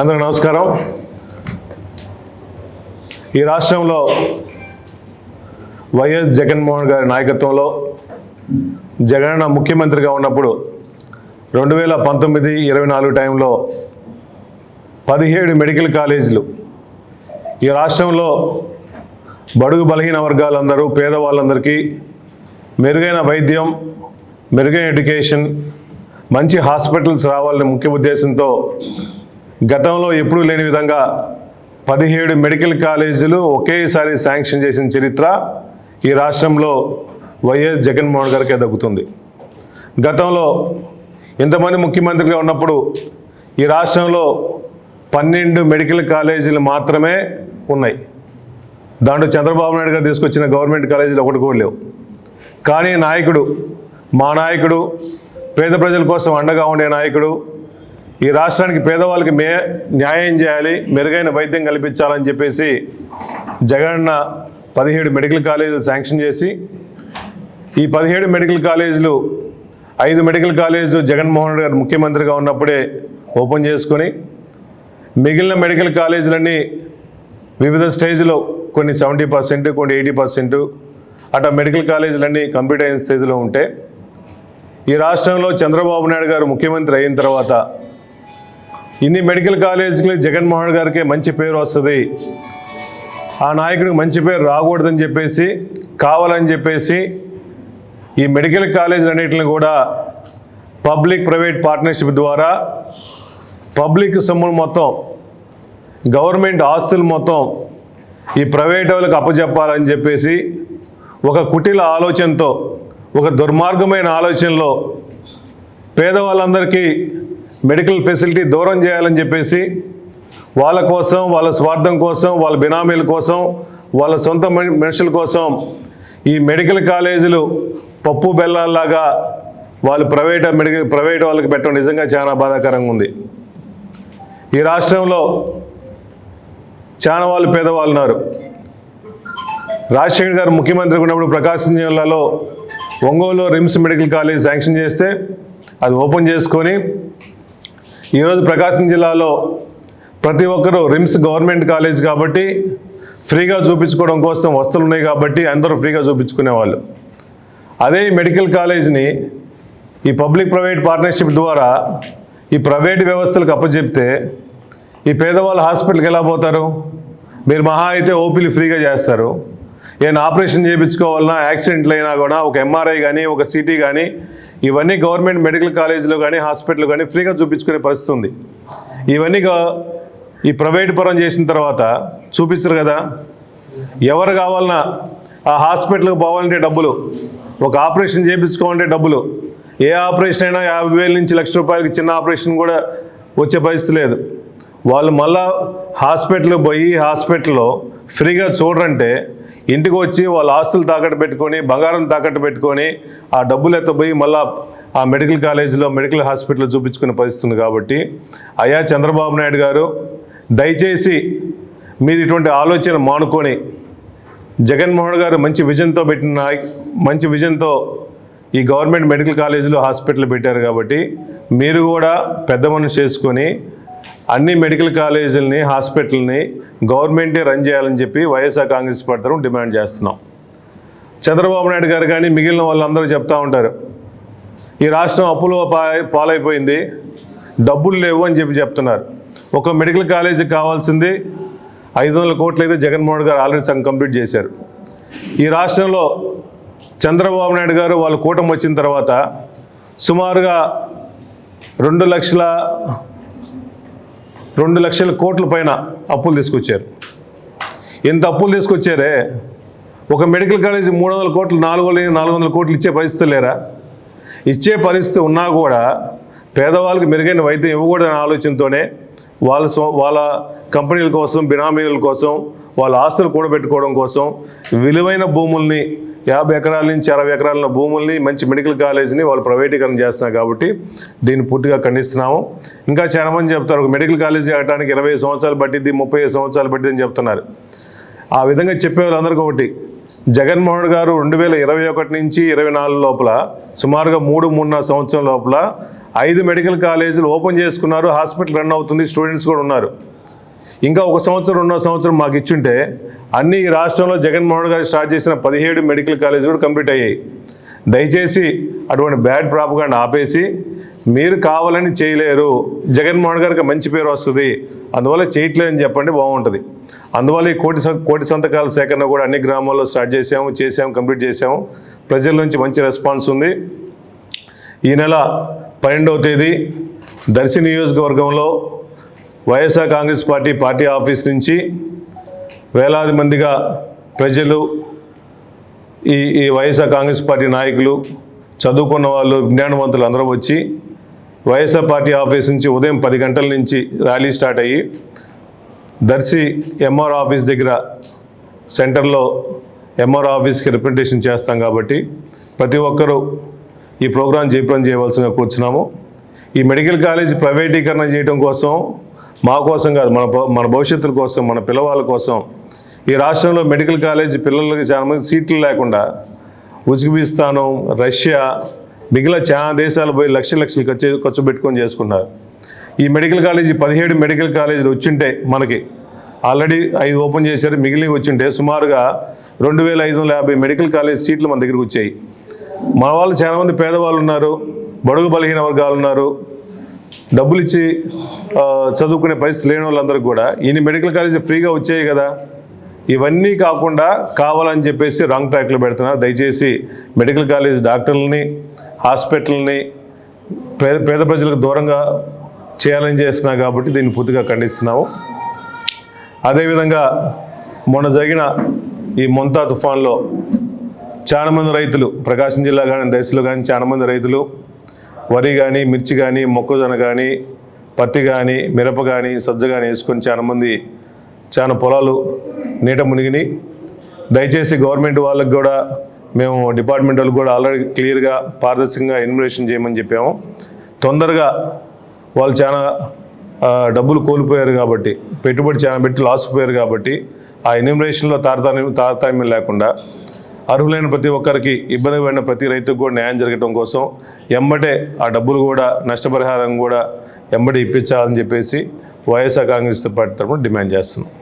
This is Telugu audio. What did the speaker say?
అందరికి నమస్కారం. ఈ రాష్ట్రంలో వైఎస్ జగన్మోహన్ గారి నాయకత్వంలో జగనన్న ముఖ్యమంత్రిగా ఉన్నప్పుడు రెండు వేల పంతొమ్మిది ఇరవై నాలుగు టైంలో పదిహేడు మెడికల్ కాలేజీలు ఈ రాష్ట్రంలో బడుగు బలహీన వర్గాలందరూ పేదవాళ్ళందరికీ మెరుగైన వైద్యం మెరుగైన ఎడ్యుకేషన్ మంచి హాస్పిటల్స్ రావాలనే ముఖ్య ఉద్దేశంతో గతంలో ఎప్పుడూ లేని విధంగా పదిహేడు మెడికల్ కాలేజీలు ఒకేసారి శాంక్షన్ చేసిన చరిత్ర ఈ రాష్ట్రంలో వైఎస్ జగన్మోహన్ గారికే దక్కుతుంది. గతంలో ఇంతమంది ముఖ్యమంత్రిగా ఉన్నప్పుడు ఈ రాష్ట్రంలో పన్నెండు మెడికల్ కాలేజీలు మాత్రమే ఉన్నాయి. దాంట్లో చంద్రబాబు నాయుడు గారు తీసుకొచ్చిన గవర్నమెంట్ కాలేజీలు ఒకటి కూడా లేవు. కానీ నాయకుడు మా నాయకుడు పేద ప్రజల కోసం అండగా ఉండే నాయకుడు ఈ రాష్ట్రానికి పేదవాళ్ళకి మే న్యాయం చేయాలి మెరుగైన వైద్యం కల్పించాలని చెప్పేసి జగనన్న పదిహేడు మెడికల్ కాలేజీలు శాంక్షన్ చేసి ఈ పదిహేడు మెడికల్ కాలేజీలు ఐదు మెడికల్ కాలేజీలు జగన్మోహన్ రెడ్డి గారు ముఖ్యమంత్రిగా ఉన్నప్పుడే ఓపెన్ చేసుకొని మిగిలిన మెడికల్ కాలేజీలన్నీ వివిధ స్టేజ్లో కొన్ని సెవెంటీ పర్సెంట్ కొన్ని ఎయిటీ పర్సెంట్ అట్లా మెడికల్ కాలేజీలన్నీ కంప్లీట్ అయిన స్థితిలో ఉంటే ఈ రాష్ట్రంలో చంద్రబాబు నాయుడు గారు ముఖ్యమంత్రి అయిన తర్వాత ఇన్ని మెడికల్ కాలేజీకి జగన్మోహన్ గారికి మంచి పేరు వస్తుంది. ఆ నాయకుడికి మంచి పేరు రాకూడదని చెప్పేసి కావాలని చెప్పేసి ఈ మెడికల్ కాలేజీలు అన్నింటిని కూడా పబ్లిక్ ప్రైవేట్ పార్ట్నర్షిప్ ద్వారా పబ్లిక్ సొమ్ములు మొత్తం గవర్నమెంట్ ఆస్తులు మొత్తం ఈ ప్రైవేట్ వాళ్ళకి అప్పచెప్పాలని చెప్పేసి ఒక కుటిల ఆలోచనతో ఒక దుర్మార్గమైన ఆలోచనలో పేదవాళ్ళందరికీ మెడికల్ ఫెసిలిటీ దూరం చేయాలని చెప్పేసి వాళ్ళ కోసం వాళ్ళ స్వార్థం కోసం వాళ్ళ బినామీల కోసం వాళ్ళ సొంత మనుషుల కోసం ఈ మెడికల్ కాలేజీలు పప్పు బెల్లాల్లాగా వాళ్ళు ప్రైవేట్ మెడికల్ ప్రైవేట్ వాళ్ళకి పెట్టడం నిజంగా చాలా బాధాకరంగా ఉంది. ఈ రాష్ట్రంలో చాలా వాళ్ళు పేదవాళ్ళు ఉన్నారు. రాజశేఖర్ గారు ముఖ్యమంత్రి ఉన్నప్పుడు ప్రకాశం జిల్లాలో Ongole RIMS medical college sanction చేస్తే అది ఓపెన్ చేసుకొని ఈరోజు ప్రకాశం జిల్లాలో ప్రతి ఒక్కరూ రిమ్స్ గవర్నమెంట్ కాలేజ్ కాబట్టి ఫ్రీగా చూపించుకోవడం కోసం వస్తువులు ఉన్నాయి కాబట్టి అందరూ ఫ్రీగా చూపించుకునేవాళ్ళు. అదే మెడికల్ కాలేజ్ని ఈ పబ్లిక్ ప్రైవేట్ పార్ట్నర్షిప్ ద్వారా ఈ ప్రైవేట్ వ్యవస్థలకు అప్పచెప్తే ఈ పేదవాళ్ళు హాస్పిటల్కి ఎలా పోతారు? మీరు మహా అయితే ఓపీలు ఫ్రీగా చేస్తారు. ఏమైనా ఆపరేషన్ చేయించుకోవాలన్నా యాక్సిడెంట్లు అయినా కూడా ఒక ఎంఆర్ఐ కానీ ఒక సిటీ కానీ ఇవన్నీ గవర్నమెంట్ మెడికల్ కాలేజీలో కానీ హాస్పిటల్ కానీ ఫ్రీగా చూపించుకునే పరిస్థితి ఉంది. ఇవన్నీ ఈ ప్రైవేట్ పరం చేసిన తర్వాత చూపించరు కదా. ఎవరు కావాలన్నా ఆ హాస్పిటల్కి పోవాలంటే డబ్బులు ఒక ఆపరేషన్ చేయించుకోవాలంటే డబ్బులు. ఏ ఆపరేషన్ అయినా యాభై వేల నుంచి లక్ష రూపాయలకి చిన్న ఆపరేషన్ కూడా వచ్చే పరిస్థితి లేదు. వాళ్ళు మళ్ళా హాస్పిటల్కి పోయి హాస్పిటల్లో ఫ్రీగా చూడరంటే ఇంటికి వచ్చి వాళ్ళ ఆస్తులు తాకట్టు పెట్టుకొని బంగారం తాకట్టు పెట్టుకొని ఆ డబ్బులు ఎత్తపోయి మళ్ళా ఆ మెడికల్ కాలేజీలో మెడికల్ హాస్పిటల్లో చూపించుకునే పరిస్థితుంది కాబట్టి అయ్యా చంద్రబాబు నాయుడు గారు దయచేసి మీరు ఇటువంటి ఆలోచన మానుకొని జగన్మోహన్ గారు మంచి విజన్తో పెట్టిన మంచి విజన్తో ఈ గవర్నమెంట్ మెడికల్ కాలేజీలో హాస్పిటల్ పెట్టారు కాబట్టి మీరు కూడా పెద్ద మనసు చేసుకొని అన్ని మెడికల్ కాలేజీలని హాస్పిటల్ని గవర్నమెంటే రన్ చేయాలని చెప్పి వైఎస్ఆర్ కాంగ్రెస్ పార్టీ తరఫున డిమాండ్ చేస్తున్నాం. చంద్రబాబు నాయుడు గారు కానీ మిగిలిన వాళ్ళందరూ చెప్తా ఉంటారు. ఈ రాష్ట్రం అప్పులో పాలైపోయింది. డబ్బులు లేవు అని చెప్పి చెప్తున్నారు. ఒక మెడికల్ కాలేజీకి కావాల్సింది ఐదు వందల కోట్లు అయితే జగన్మోహన్ గారు ఆల్రెడీ సగం కంప్లీట్ చేశారు. ఈ రాష్ట్రంలో చంద్రబాబు నాయుడు గారు వాళ్ళ కూటమి వచ్చిన తర్వాత సుమారుగా రెండు లక్షల రెండు లక్షల కోట్ల పైన అప్పులు తీసుకొచ్చారు. ఎంత అప్పులు తీసుకొచ్చారే? ఒక మెడికల్ కాలేజీ మూడు వందల కోట్లు నాలుగు వందల నాలుగు వందల కోట్లు ఇచ్చే పరిస్థితి లేరా? ఇచ్చే పరిస్థితి ఉన్నా కూడా పేదవాళ్ళకి మెరుగైన వైద్యం ఇవ్వకూడదనే ఆలోచనతోనే వాళ్ళ వాళ్ళ కంపెనీల కోసం బినామీల కోసం వాళ్ళ ఆస్తులు కూడబెట్టుకోవడం కోసం విలువైన భూముల్ని యాభై ఎకరాల నుంచి అరవై ఎకరాల భూముల్ని మంచి మెడికల్ కాలేజీని వాళ్ళు ప్రైవేటీకరణ చేస్తున్నారు కాబట్టి దీన్ని పూర్తిగా ఖండిస్తున్నాము. ఇంకా చాలామంది చెప్తారు ఒక మెడికల్ కాలేజీ కట్టడానికి ఇరవై సంవత్సరాలు పట్టింది ముప్పై సంవత్సరాలు పట్టింది అని చెప్తున్నారు. ఆ విధంగా చెప్పే వాళ్ళందరికీ ఒకటి జగన్మోహన్ గారు రెండు వేల ఇరవై ఒకటి నుంచి ఇరవై నాలుగు లోపల సుమారుగా మూడు మూడున్నర సంవత్సరం లోపల ఐదు మెడికల్ కాలేజీలు ఓపెన్ చేసుకున్నారు హాస్పిటల్ రన్ అవుతుంది స్టూడెంట్స్ కూడా ఉన్నారు. ఇంకా ఒక సంవత్సరం రెండో సంవత్సరం మాకు ఇచ్చుంటే అన్ని రాష్ట్రంలో జగన్మోహన్ గారు స్టార్ట్ చేసిన పదిహేడు మెడికల్ కాలేజీలు కూడా కంప్లీట్ అయ్యాయి. దయచేసి అటువంటి బ్యాడ్ ప్రాపగాండ్ ఆపేసి మీరు కావాలని చేయలేరు. జగన్మోహన్ గారికి మంచి పేరు వస్తుంది. అందువల్ల చేయట్లేదని చెప్పండి బాగుంటుంది. అందువల్ల ఈ కోటి కోటి సంతకాల సేకరణ కూడా అన్ని గ్రామాల్లో స్టార్ట్ చేసాము చేసాము కంప్లీట్ చేసాము ప్రజల నుంచి మంచి రెస్పాన్స్ ఉంది. ఈ నెల పన్నెండవ తేదీ దర్శి నియోజకవర్గంలో YSR Congress party party office నుంచి వేలాది మందిగా ప్రజలు ఈ ఈ వైఎస్ఆర్ కాంగ్రెస్ పార్టీ నాయకులు చదువుకున్న వాళ్ళు విజ్ఞానవంతులు అందరూ వచ్చి వైఎస్ఆర్ పార్టీ ఆఫీస్ నుంచి ఉదయం పది గంటల నుంచి ర్యాలీ స్టార్ట్ అయ్యి దర్శి ఎంఆర్ ఆఫీస్ దగ్గర సెంటర్లో ఎంఆర్ ఆఫీస్కి రిప్రజెంటేషన్ చేస్తాం కాబట్టి ప్రతి ఒక్కరూ ఈ ప్రోగ్రాం జయప్రం చేయవలసిందిగా కూర్చున్నాము. ఈ మెడికల్ కాలేజ్ ప్రైవేటీకరణ చేయడం కోసం మా కోసం కాదు మన మన భవిష్యత్తు కోసం మన పిల్లవాళ్ళ కోసం. ఈ రాష్ట్రంలో మెడికల్ కాలేజ్ పిల్లలకి చాలా మంది సీట్లు లేకుండా ఉజ్బెకిస్తాను రష్యా మిగిలిన చాలా దేశాలు పోయి లక్ష లక్షలు ఖర్చు ఖర్చు పెట్టుకొని చేసుకున్నారు. ఈ మెడికల్ కాలేజీ పదిహేడు మెడికల్ కాలేజీలు వచ్చింటే మనకి ఆల్రెడీ ఐదు ఓపెన్ చేశారు మిగిలినవి వచ్చింటే సుమారుగా రెండు వేల ఐదు వందల యాభై మెడికల్ కాలేజ్ సీట్లు మన దగ్గరికి వచ్చాయి. మన వాళ్ళు చాలామంది పేదవాళ్ళు ఉన్నారు బడుగు బలహీన వర్గాలు ఉన్నారు డబ్బులు ఇచ్చి చదువుకునే పరిస్థితి లేని వాళ్ళందరికీ కూడా ఇన్ని మెడికల్ కాలేజీ ఫ్రీగా వచ్చాయి కదా ఇవన్నీ కాకుండా కావాలని చెప్పేసి రాంగ్ ట్రాక్లో పెడుతున్నారు దయచేసి మెడికల్ కాలేజ్ డాక్టర్లని హాస్పిటల్ని పేద పేద ప్రజలకు దూరంగా చేయాలని చేస్తున్నా కాబట్టి దీన్ని పూర్తిగా ఖండిస్తున్నాము అదేవిధంగా మొన్న జరిగిన ఈ మొంతా తుఫాన్లో చాలామంది రైతులు ప్రకాశం జిల్లా కానీ దశలో కానీ చాలామంది రైతులు వరి కానీ మిర్చి కానీ మొక్కజొన్న కానీ పత్తి కానీ మిరప కానీ సజ్జ కానీ వేసుకొని చాలా మంది చాలా పొలాలు నీట మునిగినాయి. దయచేసి గవర్నమెంట్ వాళ్ళకి కూడా మేము డిపార్ట్మెంట్ వాళ్ళకి కూడా ఆల్రెడీ క్లియర్గా పారదర్శకంగా ఇన్వెస్టిగేషన్ చేయమని చెప్పాము. తొందరగా వాళ్ళు చాలా డబ్బులు కోల్పోయారు కాబట్టి పెట్టుబడి చాలా పెట్టి లాస్ పోయారు కాబట్టి ఆ ఎన్యూమరేషన్లో తారతమ్యం తారతమ్యం లేకుండా అర్హులైన ప్రతి ఒక్కరికి ఇబ్బంది పడిన ప్రతి రైతుకు కూడా న్యాయం జరగటం కోసం ఎంబటే ఆ డబ్బులు కూడా నష్టపరిహారం కూడా ఎమ్మటి ఇప్పించాలని చెప్పేసి వైఎస్ఆర్ కాంగ్రెస్ పార్టీ తరఫున డిమాండ్ చేస్తున్నాం.